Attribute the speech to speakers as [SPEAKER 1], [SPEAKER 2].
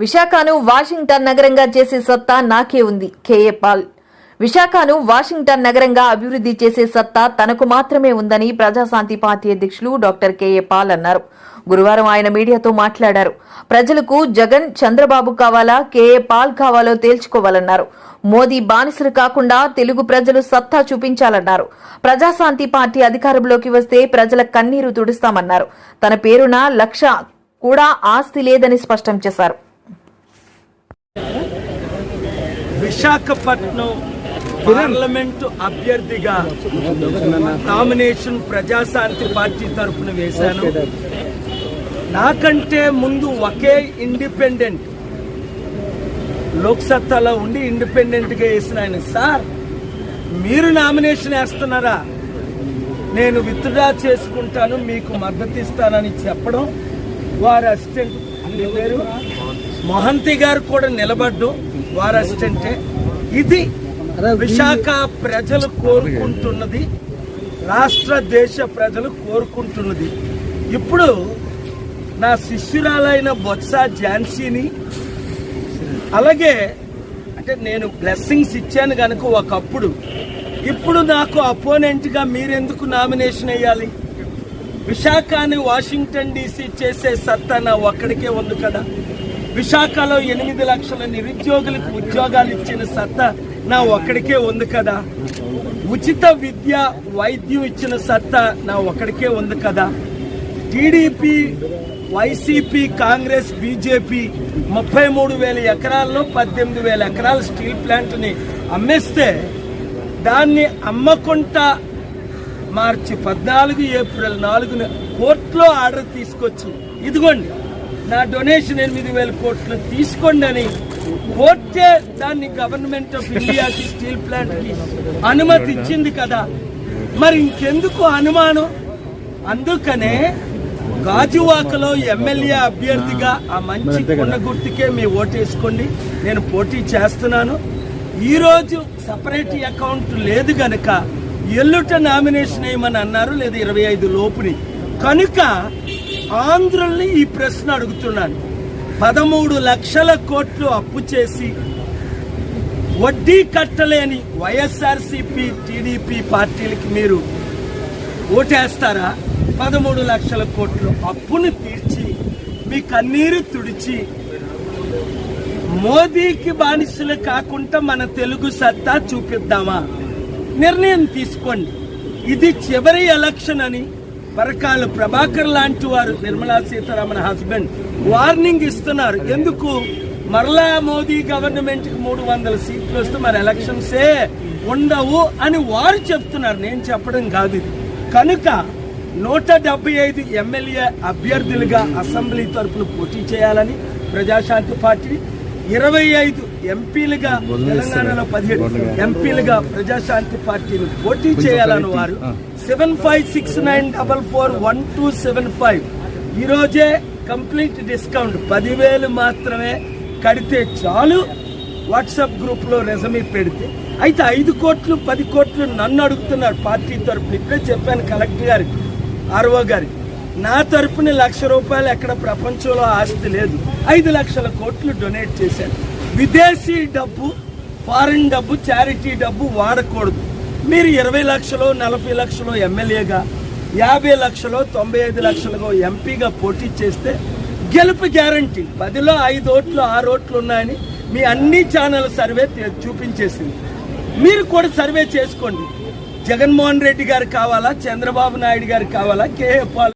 [SPEAKER 1] విశాఖను వాషింగ్టన్ నగరంగా చేసే సత్తా నాకే ఉంది. KA Paul. విశాఖను వాషింగ్టన్ నగరంగా అభివృద్ధి చేసే సత్తా తనకు మాత్రమే ఉందని ప్రజాశాంతి పార్టీ అధ్యక్షులు డాక్టర్ కేఏ పాల్ అన్నారు. గురువారం ఆయన మీడియాతో మాట్లాడారు. ప్రజలకు జగన్ చంద్రబాబు కావాలా కేఏ పాల్ కావాలో తేల్చుకోవాలన్నారు. మోదీ బానిసలు కాకుండా తెలుగు ప్రజలు సత్తా చూపించాలన్నారు. ప్రజాశాంతి పార్టీ అధికారంలోకి వస్తే ప్రజల కన్నీరు తుడుస్తామన్నారు. తన పేరున లక్ష కూడా ఆస్తి లేదని స్పష్టం చేశారు.
[SPEAKER 2] విశాఖపట్నం పార్లమెంటు అభ్యర్థిగా నామినేషన్ ప్రజాశాంతి పార్టీ తరఫున వేశాను. నాకంటే ముందు ఒకే ఇండిపెండెంట్ లోక్సత్తాలో ఉండి ఇండిపెండెంట్గా వేసిన ఆయన. సార్ మీరు నామినేషన్ వేస్తున్నారా? నేను విత్డ్రా చేసుకుంటాను మీకు మద్దతు ఇస్తానని చెప్పడం. వారి అసిస్టెంట్ పేరు? మహంతి గారు కూడా నిలబడ్డు వారి అసిస్టెంటే ఇది విశాఖ ప్రజలు కోరుకుంటున్నది రాష్ట్ర దేశ ప్రజలు కోరుకుంటున్నది. ఇప్పుడు నా శిష్యురాలైన బొత్స ఝాన్సీని అలాగే అంటే నేను బ్లెస్సింగ్స్ ఇచ్చాను కనుక ఒకప్పుడు. ఇప్పుడు నాకు అపోనెంట్గా మీరెందుకు నామినేషన్ వేయాలి? విశాఖని వాషింగ్టన్ డీసీ చేసే సత్తా నా ఒక్కడికే ఉంది కదా. విశాఖలో ఎనిమిది లక్షల నిరుద్యోగులకు ఉద్యోగాలు ఇచ్చిన సత్తా నా ఒక్కడికే ఉంది కదా. ఉచిత విద్య వైద్యం ఇచ్చిన సత్తా నా ఒక్కడికే ఉంది కదా. టీడీపీ వైసీపీ కాంగ్రెస్ బీజేపీ ముప్పై మూడు వేల ఎకరాల్లో పద్దెనిమిది వేల ఎకరాల స్టీల్ ప్లాంట్ని అమ్మేస్తే దాన్ని అమ్మకుండా మార్చి పద్నాలుగు ఏప్రిల్ నాలుగున కోర్టులో ఆర్డర్ తీసుకొచ్చి ఇదిగోండి. నా డొనేషన్ ఎనిమిది వేల కోట్లు తీసుకోండి అని కోర్టే దాన్ని గవర్నమెంట్ ఆఫ్ ఇండియాకి స్టీల్ ప్లాంట్కి అనుమతి ఇచ్చింది కదా. మరి ఇంకెందుకు అనుమానం? అందుకనే గాజువాకలో ఎమ్మెల్యే అభ్యర్థిగా ఆ మంచి కొండ గుర్తుకే మీ ఓటేసుకోండి నేను పోటీ చేస్తున్నాను. ఈ రోజు సపరేట్ అకౌంట్ లేదు గనక ఎల్లుట నామినేషన్ వేయమని అన్నారు? లేదా ఇరవై ఐదు లోపుని. కనుక ఆంధ్రుల్ని ఈ ప్రశ్న అడుగుతున్నాను. పదమూడు లక్షల కోట్లు అప్పు చేసి వడ్డీ కట్టలేని వైఎస్ఆర్సీపీ టీడీపీ పార్టీలకి మీరు ఓటేస్తారా? పదమూడు లక్షల కోట్లు అప్పును తీర్చి మీ కన్నీరు తుడిచి మోదీకి బానిసలు కాకుండా మన తెలుగు సత్తా చూపిద్దామా? నిర్ణయం తీసుకోండి. ఇది చివరి ఎలక్షన్ అని పరకాలు ప్రభాకర్ లాంటి వారు నిర్మలా సీతారామన్ హస్బెండ్ వార్నింగ్ ఇస్తున్నారు. ఎందుకు? మరలా మోదీ గవర్నమెంట్కి మూడు వందల సీట్లు వస్తే మరి ఎలక్షన్సే ఉండవు అని వారు చెప్తున్నారు. నేను చెప్పడం కాదు ఇది. కనుక నూట డెబ్బై ఐదు ఎమ్మెల్యే అభ్యర్థులుగా అసెంబ్లీ తరఫున పోటీ చేయాలని ప్రజాశాంతి పార్టీ ఇరవై ఐదు ఎంపీలుగా తెలంగాణలో పదిహేడు ఎంపీలుగా ప్రజాశాంతి పార్టీని పోటీ చేయాలని వారు seven five six nine double four one two seven five. ఈ రోజే కంప్లీట్ డిస్కౌంట్. పదివేలు మాత్రమే కడితే చాలు. వాట్సాప్ గ్రూప్లో రెజమీ పెడితే. అయితే ఐదు కోట్లు పది కోట్లు నన్ను అడుగుతున్నారు పార్టీ తరపున. ఇప్పుడే చెప్పాను కలెక్టర్ గారికి ఆర్ఓ గారికి నా తరపున లక్ష రూపాయలు ఎక్కడ ప్రపంచంలో ఆస్తి లేదు. ఐదు లక్షల కోట్లు డొనేట్ చేశాను విదేశీ డబ్బు ఫారిన్ డబ్బు చారిటీ డబ్బు వాడకూడదు. మీరు ఇరవై లక్షలు నలభై లక్షలు ఎమ్మెల్యేగా యాభై లక్షలు తొంభై ఐదు లక్షలుగా ఎంపీగా పోటీ చేస్తే గెలుపు గ్యారంటీ. పదిలో ఐదు ఓట్లు ఆరు ఓట్లు ఉన్నాయని మీ అన్ని ఛానల్ సర్వే చూపించేసింది. మీరు కూడా సర్వే చేసుకోండి. జగన్మోహన్ రెడ్డి గారు కావాలా? చంద్రబాబు నాయుడు గారు కావాలా? KA Paul